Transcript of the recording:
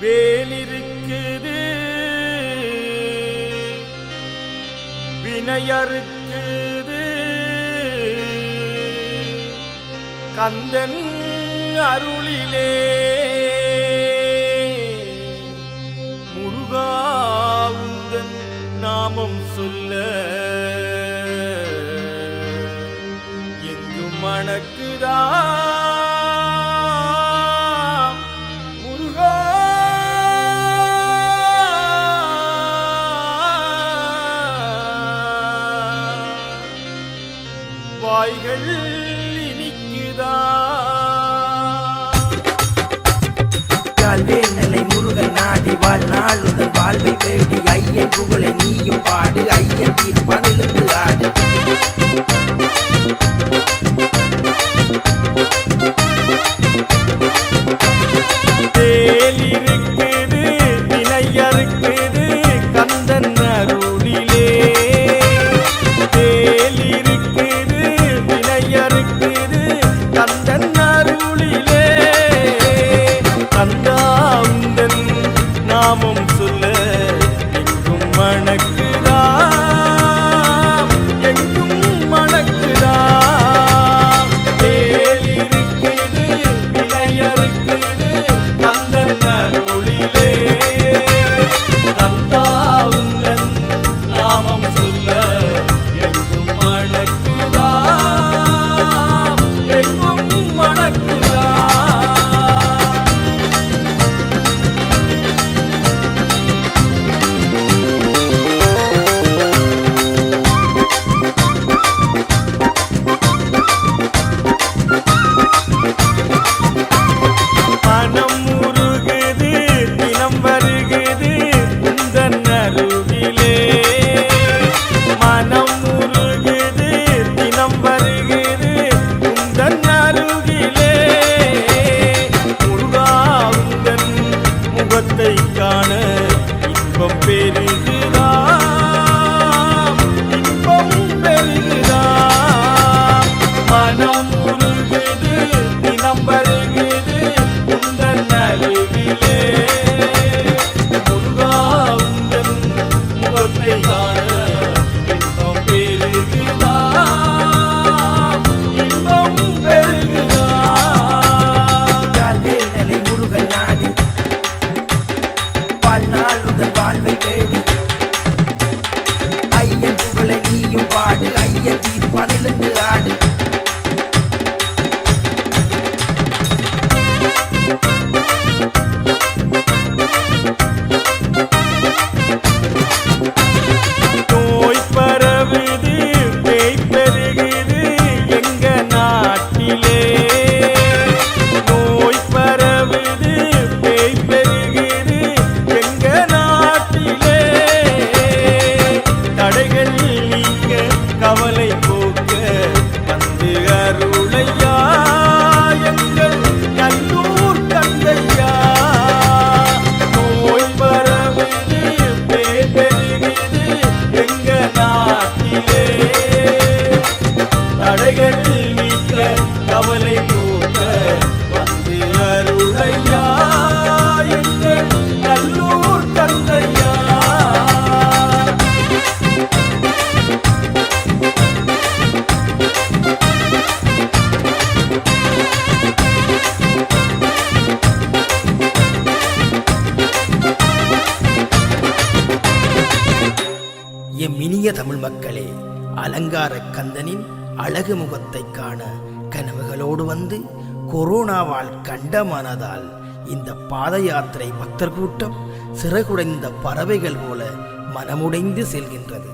வேலிருக்குது. வினையறுக்குது. கந்தன் அருளிலே முருகாவுந்தன் நாமம் சொல்ல எங்கும் மணக்குதான் வாய்கள் இனிக்குதா? கால்வேல் நிலை முருகன் நாடி வாழ்நாள் முதல் வாழ்வை தேடி ஐயன் புகழை நீயும் பாடு ஐயன் தீர்ப்பான் day. எம் இனிய தமிழ் மக்களே அலங்கார கந்தனின் அழகு முகத்தை காண கனவுகளோடு வந்து கொரோனாவால் கண்ட மனதால் இந்த பாத யாத்திரை பக்தர் கூட்டம் சிறகுடைந்த பறவைகள் போல மனமுடைந்து செல்கின்றது.